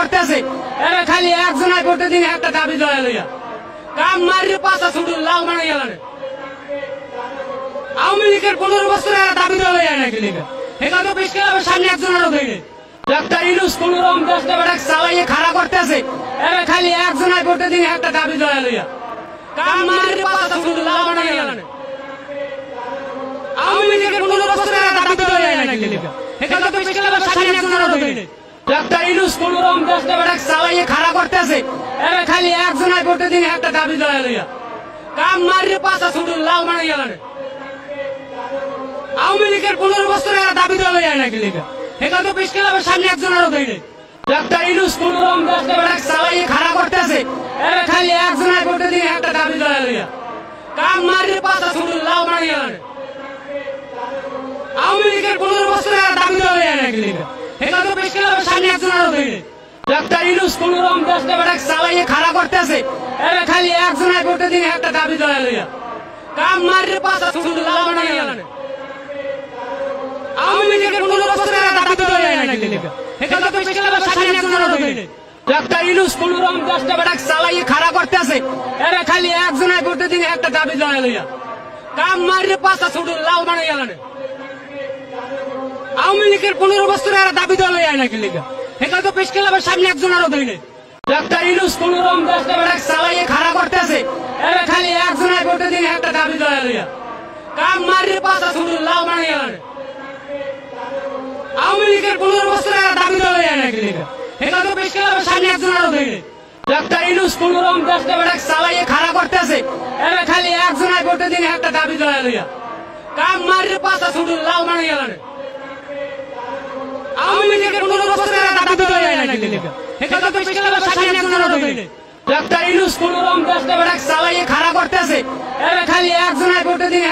করতেছে। এরা খালি একজনের ভোটে দিন একটা দাবি দেওয়া লইয়া। কাম মারিয়ে পাশা শুধু লাল মানে গেল আওয়ামী লীগের পনেরো বছর এরা দাবি দেওয়া লইয়া নাকি লিগা। এখানে তো বেশ খেলাম সামনে একজনেরও দেয়নি ডাক্তার ইউনুস কোন রকম দেশটা বেটা চালাইয়ে খাড়া করতেছে। এরা খালি একজনের ভোটে দিন একটা দাবি দেওয়া লইয়া। কাম মারিয়ে পাশা শুধু লাল মানে গেল আওয়ামী লীগের পনেরো বছর এরা দাবি লইয়া নাকি লিগা এখানে তো বেশ খেলাম সামনে একজনেরও দেয়নি ডাক্তার ইউনুস কোন রকম দেশটা বেটা চালাইয়ে করতেছে এরা খালি ভোটে দিন একটা দাবি দেওয়া লইয়া। কাম মারিয়ে পাশা শুধু লাল মানে গেল আওয়ামী লীগের পনেরো বছর এরা দাবি দেওয়া লইয়া নাকি লিগা। এখানে তো বেশ খেলাম সামনে একজনেরও দেয়নি ডাক্তার ইউনুস কোন রকম দেশটা বেটা চালাইয়ে খাড়া করতেছে। এরা খালি ভোটে দিন একটা দাবি দেওয়া লইয়া। কাম মারিয়ে পাশা শুধু লাল মানে গেল আওয়ামী লীগের পনেরো বছর এরা দাবি দেওয়া লইয়া নাকি লিগা। এখানে তো বেশ খেলাম সামনে একজনেরও দেয়নি ডাক্তার করতেছে। এরা খালি একজনের ভোটে দিন একটা দাবি দেওয়া লইয়া। কাম মারিয়ে পাশা শুধু লাল দাবি দেয়নি ডাক্তার ইউনুস কোন ভোটে দিন একটা দাবি দেওয়া লইয়া। কাম আওয়ামী লীগের পনেরো বছর দাবি দেওয়া লইয়া নাকি লিগা এখানে তো পেশ খেলাম সামনে একজনেরও দেয়নি ডাক্তার ইউনুস কোন রকম দেশটা বেটা চালাইয়ে খাড়া করতেছে। এরা খালি একজনের ভোটে দিন একটা দাবি দেওয়া লইয়া। কাম মারিয়ে পাশা শুধু লাল মানে আওয়ামী লীগের পনেরো বছর দাবি দেওয়া লইয়া নাকি এখানে তো পেশ খেলাম সামনে একজনেরও দেয়নি ডাক্তার ইউনুস কোন রকম দেশটা বেটা চালাইয়ে খাড়া করতেছে। এরা খালি একজনের ভোটে দিন একটা দাবি দেওয়া লইয়া। কাম মারিয়ে পাশা শুধু লাল মানে আওয়ামী লীগের পনেরো বছর ডাক্তার ইউনুস কোন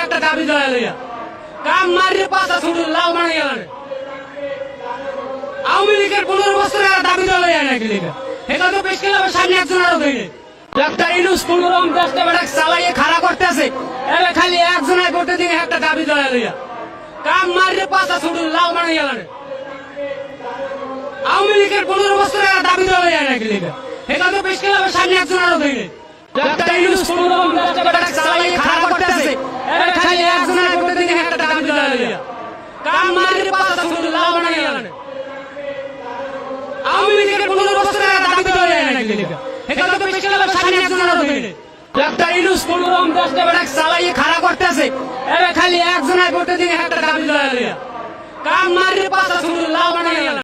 একটা দাবি দেওয়া লইয়া। কাম মারিয়ে লিগা? এখানে তো পেশ খেলাম সামনে একজনেরও দেয়নি ডাক্তার ইউনুস কোন রকম দেশটা চালাইয়ে খাড়া করতেছে। এরা খালি একজনের ভোটে দিন একটা দাবি দেওয়া লইয়া। কাম মারিয়ে পাশা শুধু লাল মানে গেল আওয়ামী লীগের পনেরো বছর দাবি দেওয়া নাকি লিগা। এখানে তো সামনে ডাক্তার ইউনুস কোন রকম করতেছে। এরা খালি একজনের ভোটে দিন একটা দাবি দেওয়া লইয়া কাম মারিয়ে পাশা শুধু লাল মানে আওয়ামী লীগের পনেরো বছর দাবি দেওয়া লইয়া নাকি লিগা। এখানে তো পেশ খেলাম সামনে একজনেরও দেয়নি ডাক্তার ইউনুস কোন রকম দেশটা বেটা